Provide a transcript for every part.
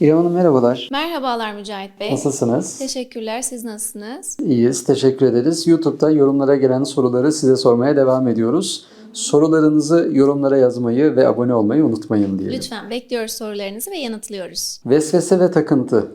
İrem Hanım merhabalar. Merhabalar Mücahit Bey. Nasılsınız? Teşekkürler. Siz nasılsınız? İyiyiz, teşekkür ederiz. YouTube'da yorumlara gelen soruları size sormaya devam ediyoruz. Sorularınızı yorumlara yazmayı ve abone olmayı unutmayın diyelim. Lütfen bekliyoruz sorularınızı ve yanıtlıyoruz. Vesvese ve takıntı.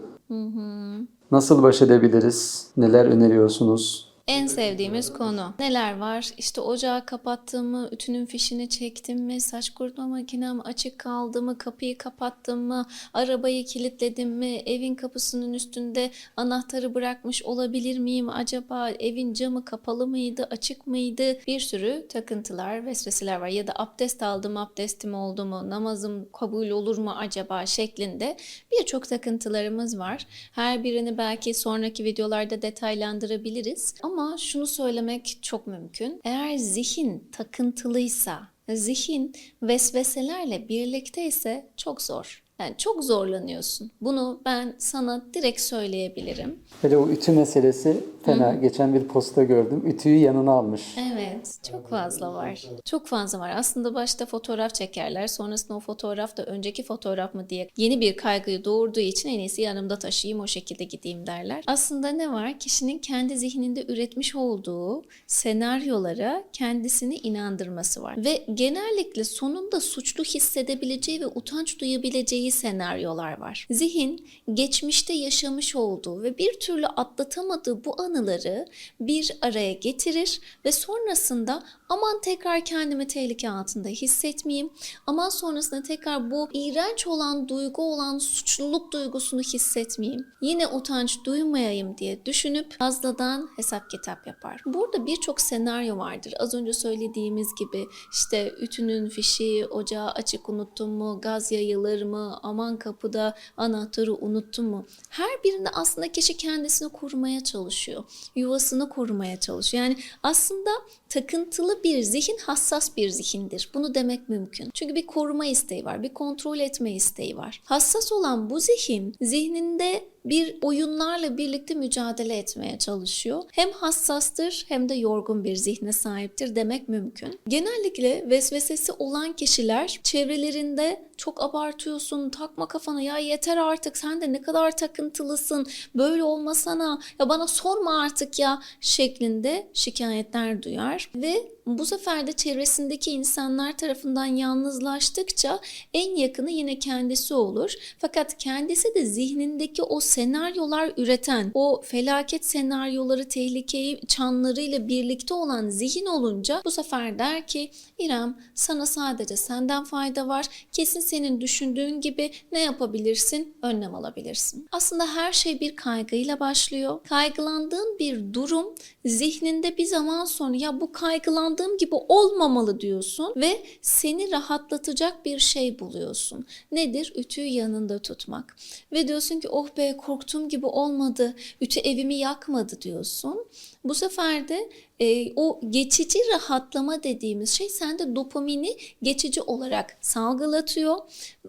Nasıl baş edebiliriz? Neler öneriyorsunuz? En sevdiğimiz konu. Neler var? İşte ocağı kapattım mı, ütünün fişini çektim mi, saç kurutma makinem açık kaldı mı, kapıyı kapattım mı, arabayı kilitledim mi, evin kapısının üstünde anahtarı bırakmış olabilir miyim acaba, evin camı kapalı mıydı, açık mıydı? Bir sürü takıntılar, vesveseler var. Ya da abdest aldım, abdestim oldu mu, namazım kabul olur mu acaba şeklinde birçok takıntılarımız var. Her birini belki sonraki videolarda detaylandırabiliriz. Ama şunu söylemek çok mümkün. Eğer zihin takıntılıysa, zihin vesveselerle birlikteyse çok zor. Yani çok zorlanıyorsun. Bunu ben sana direkt söyleyebilirim. Hele o ütü meselesi fena. Geçen bir posta gördüm. Ütüyü yanına almış. Evet, çok fazla var. Çok fazla var. Aslında başta fotoğraf çekerler. Sonrasında o fotoğraf da önceki fotoğraf mı diye yeni bir kaygıyı doğurduğu için en iyisi yanımda taşıyayım o şekilde gideyim derler. Aslında ne var? Kişinin kendi zihninde üretmiş olduğu senaryolara kendisini inandırması var. Ve genellikle sonunda suçlu hissedebileceği ve utanç duyabileceği senaryolar var. Zihin geçmişte yaşamış olduğu ve bir türlü atlatamadığı bu anıları bir araya getirir ve sonrasında aman tekrar kendimi tehlike altında hissetmeyeyim. Aman sonrasında tekrar bu iğrenç olan duygu olan suçluluk duygusunu hissetmeyeyim. Yine utanç duymayayım diye düşünüp fazladan hesap kitap yapar. Burada birçok senaryo vardır. Az önce söylediğimiz gibi işte ütünün fişi, ocağı açık unuttum mu, gaz yayılır mı, aman kapıda anahtarı unuttum mu? Her birinde aslında kişi kendisini korumaya çalışıyor. Yuvasını korumaya çalışıyor. Yani aslında takıntılı bir zihin hassas bir zihindir. Bunu demek mümkün. Çünkü bir koruma isteği var, bir kontrol etme isteği var. Hassas olan bu zihin zihninde bir oyunlarla birlikte mücadele etmeye çalışıyor. Hem hassastır hem de yorgun bir zihne sahiptir demek mümkün. Genellikle vesvesesi olan kişiler çevrelerinde çok abartıyorsun, takma kafana ya yeter artık sen de ne kadar takıntılısın, böyle olmasana, ya bana sorma artık ya şeklinde şikayetler duyar ve bu sefer de çevresindeki insanlar tarafından yalnızlaştıkça en yakını yine kendisi olur. Fakat kendisi de zihnindeki o senaryolar üreten, o felaket senaryoları, tehlikeyi çanlarıyla birlikte olan zihin olunca bu sefer der ki İrem sana sadece senden fayda var. Kesin senin düşündüğün gibi ne yapabilirsin? Önlem alabilirsin. Aslında her şey bir kaygıyla başlıyor. Kaygılandığın bir durum zihninde bir zaman sonra ya bu kaygılandığım gibi olmamalı diyorsun ve seni rahatlatacak bir şey buluyorsun. Nedir? Ütüyü yanında tutmak. Ve diyorsun ki oh be korktuğum gibi olmadı. Ütü evimi yakmadı diyorsun. Bu sefer de e, o geçici rahatlama dediğimiz şey sende dopamini geçici olarak salgılatıyor.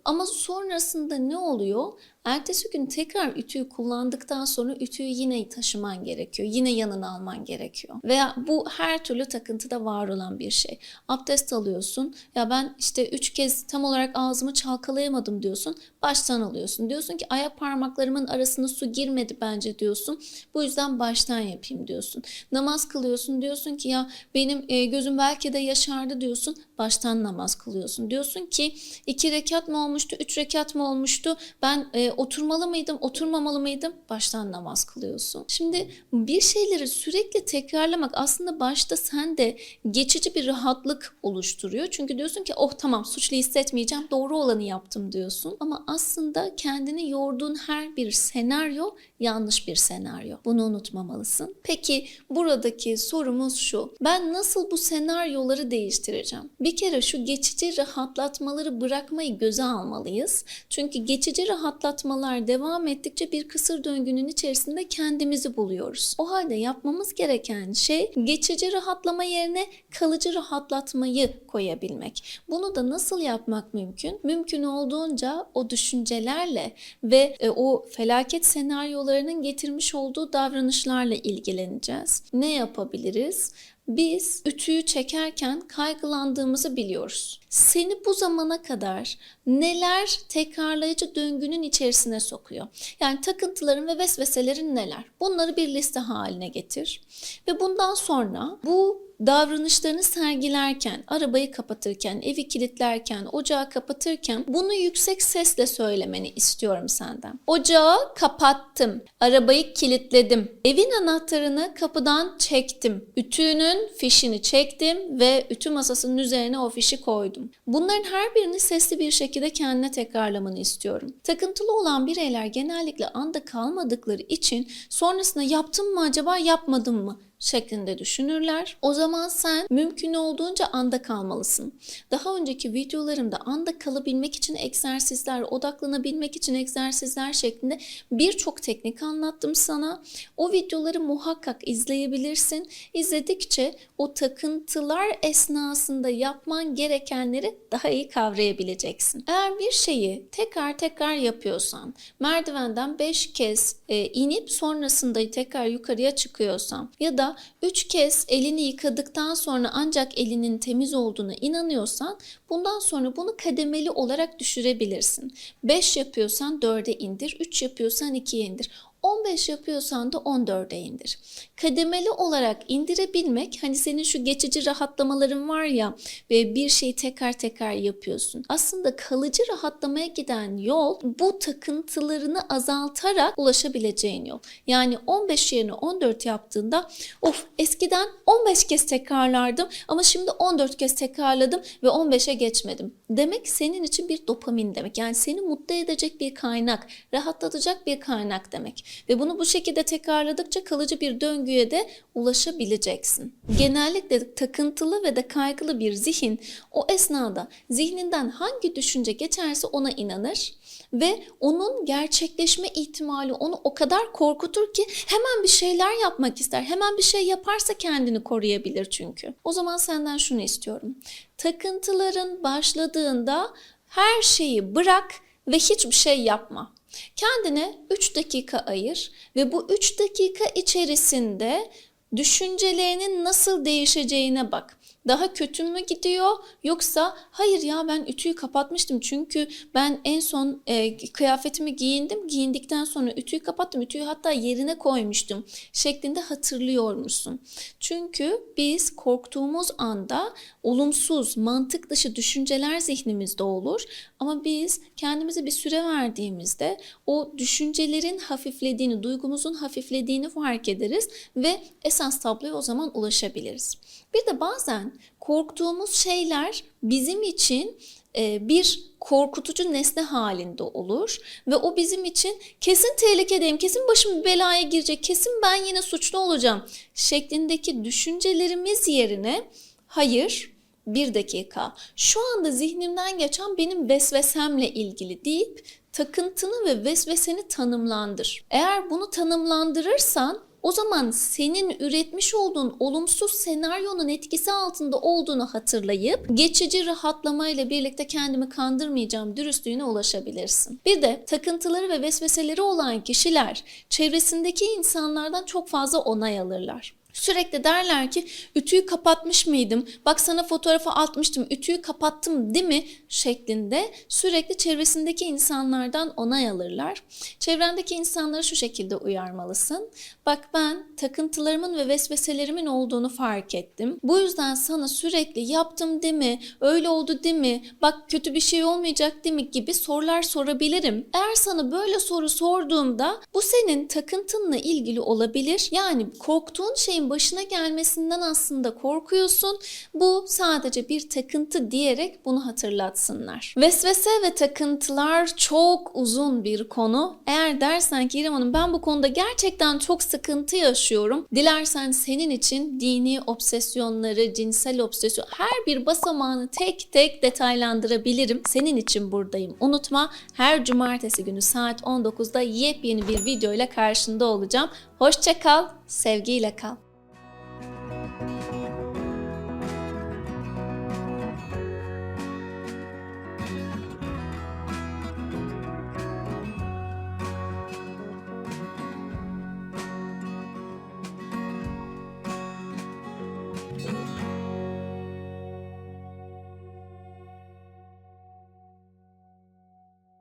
Ama sonrasında ne oluyor? Ertesi gün tekrar ütüyü kullandıktan sonra ütüyü yine taşıman gerekiyor. Yine yanına alman gerekiyor. Veya bu her türlü takıntıda var olan bir şey. Abdest alıyorsun. Ya ben işte üç kez tam olarak ağzımı çalkalayamadım diyorsun. Baştan alıyorsun. Diyorsun ki ayak parmaklarımın arasına su girmedi bence diyorsun. Bu yüzden baştan yapayım diyorsun. Namaz kılıyorsun diyorsun ki ya benim e, gözüm belki de yaşardı diyorsun. Baştan namaz kılıyorsun. Diyorsun ki iki rekat mı olmuştu, üç rekat mı olmuştu? Ben e, oturmalı mıydım, oturmamalı mıydım? Baştan namaz kılıyorsun. Şimdi bir şeyleri sürekli tekrarlamak aslında başta sende geçici bir rahatlık oluşturuyor. Çünkü diyorsun ki oh tamam suçlu hissetmeyeceğim, doğru olanı yaptım diyorsun. Ama aslında kendini yorduğun her bir senaryo yanlış bir senaryo. Bunu unutmamalısın. Peki buradaki sorumuz şu. Ben nasıl bu senaryoları değiştireceğim? Bir kere şu geçici rahatlatmaları bırakmayı göze almalıyız. Çünkü geçici rahatlatmalar devam ettikçe bir kısır döngünün içerisinde kendimizi buluyoruz. O halde yapmamız gereken şey geçici rahatlama yerine kalıcı rahatlatmayı koyabilmek. Bunu da nasıl yapmak mümkün? Mümkün olduğunca o düşüncelerle ve e, o felaket senaryolarının getirmiş olduğu davranışlarla ilgileneceğiz. Ne yapabiliriz? Biz ütüyü çekerken kaygılandığımızı biliyoruz. Seni bu zamana kadar neler tekrarlayıcı döngünün içerisine sokuyor? Yani takıntıların ve vesveselerin neler? Bunları bir liste haline getir. Ve bundan sonra bu davranışlarını sergilerken, arabayı kapatırken, evi kilitlerken, ocağı kapatırken bunu yüksek sesle söylemeni istiyorum senden. Ocağı kapattım, arabayı kilitledim, evin anahtarını kapıdan çektim, ütünün fişini çektim ve ütü masasının üzerine o fişi koydum. Bunların her birini sesli bir şekilde kendine tekrarlamanı istiyorum. Takıntılı olan bireyler genellikle anda kalmadıkları için sonrasında yaptım mı acaba yapmadım mı? Şeklinde düşünürler. O zaman sen mümkün olduğunca anda kalmalısın. Daha önceki videolarımda anda kalabilmek için egzersizler, odaklanabilmek için egzersizler şeklinde birçok teknik anlattım sana. O videoları muhakkak izleyebilirsin. İzledikçe o takıntılar esnasında yapman gerekenleri daha iyi kavrayabileceksin. Eğer bir şeyi tekrar tekrar yapıyorsan, merdivenden 5 kez e, inip sonrasında tekrar yukarıya çıkıyorsan ya da 3 kez elini yıkadıktan sonra ancak elinin temiz olduğuna inanıyorsan bundan sonra bunu kademeli olarak düşürebilirsin. 5 yapıyorsan 4'e indir, 3 yapıyorsan 2'ye indir. 15 yapıyorsan da 14'e indir. Kademeli olarak indirebilmek hani senin şu geçici rahatlamaların var ya ve bir şeyi tekrar tekrar yapıyorsun. Aslında kalıcı rahatlamaya giden yol bu takıntılarını azaltarak ulaşabileceğin yol. Yani 15 yerine 14 yaptığında of eskiden 15 kez tekrarlardım ama şimdi 14 kez tekrarladım ve 15'e geçmedim. Demek senin için bir dopamin demek. Yani seni mutlu edecek bir kaynak, rahatlatacak bir kaynak demek. Ve bunu bu şekilde tekrarladıkça kalıcı bir döngüye de ulaşabileceksin. Genellikle takıntılı ve de kaygılı bir zihin o esnada zihninden hangi düşünce geçerse ona inanır ve onun gerçekleşme ihtimali onu o kadar korkutur ki hemen bir şeyler yapmak ister. Hemen bir şey yaparsa kendini koruyabilir çünkü. O zaman senden şunu istiyorum. Takıntıların başladığında her şeyi bırak ve hiçbir şey yapma. Kendine 3 dakika ayır ve bu 3 dakika içerisinde düşüncelerinin nasıl değişeceğine bak. Daha kötü mü gidiyor? Yoksa hayır ya ben ütüyü kapatmıştım. Çünkü ben en son e, kıyafetimi giyindim. Giyindikten sonra ütüyü kapattım. Ütüyü hatta yerine koymuştum. şeklinde hatırlıyor musun? Çünkü biz korktuğumuz anda olumsuz mantık dışı düşünceler zihnimizde olur. Ama biz kendimize bir süre verdiğimizde o düşüncelerin hafiflediğini duygumuzun hafiflediğini fark ederiz ve esas tabloya o zaman ulaşabiliriz. Bir de bazen korktuğumuz şeyler bizim için e, bir korkutucu nesne halinde olur ve o bizim için kesin tehlikedeyim, kesin başım bir belaya girecek, kesin ben yine suçlu olacağım şeklindeki düşüncelerimiz yerine hayır bir dakika şu anda zihnimden geçen benim vesvesemle ilgili deyip takıntını ve vesveseni tanımlandır. Eğer bunu tanımlandırırsan o zaman senin üretmiş olduğun olumsuz senaryonun etkisi altında olduğunu hatırlayıp geçici rahatlamayla birlikte kendimi kandırmayacağım dürüstlüğüne ulaşabilirsin. Bir de takıntıları ve vesveseleri olan kişiler çevresindeki insanlardan çok fazla onay alırlar. Sürekli derler ki ütüyü kapatmış mıydım? Bak sana fotoğrafı atmıştım. Ütüyü kapattım değil mi? şeklinde sürekli çevresindeki insanlardan onay alırlar. Çevrendeki insanları şu şekilde uyarmalısın. Bak ben takıntılarımın ve vesveselerimin olduğunu fark ettim. Bu yüzden sana sürekli yaptım değil mi? Öyle oldu değil mi? Bak kötü bir şey olmayacak değil mi? gibi sorular sorabilirim. Eğer sana böyle soru sorduğumda bu senin takıntınla ilgili olabilir. Yani korktuğun şeyin başına gelmesinden aslında korkuyorsun. Bu sadece bir takıntı diyerek bunu hatırlatsınlar. Vesvese ve takıntılar çok uzun bir konu. Eğer dersen ki İrem Hanım ben bu konuda gerçekten çok sıkıntı yaşıyorum. Dilersen senin için dini obsesyonları, cinsel obsesyon her bir basamağını tek tek detaylandırabilirim. Senin için buradayım. Unutma her cumartesi günü saat 19'da yepyeni bir video ile karşında olacağım. Hoşça kal, sevgiyle kal.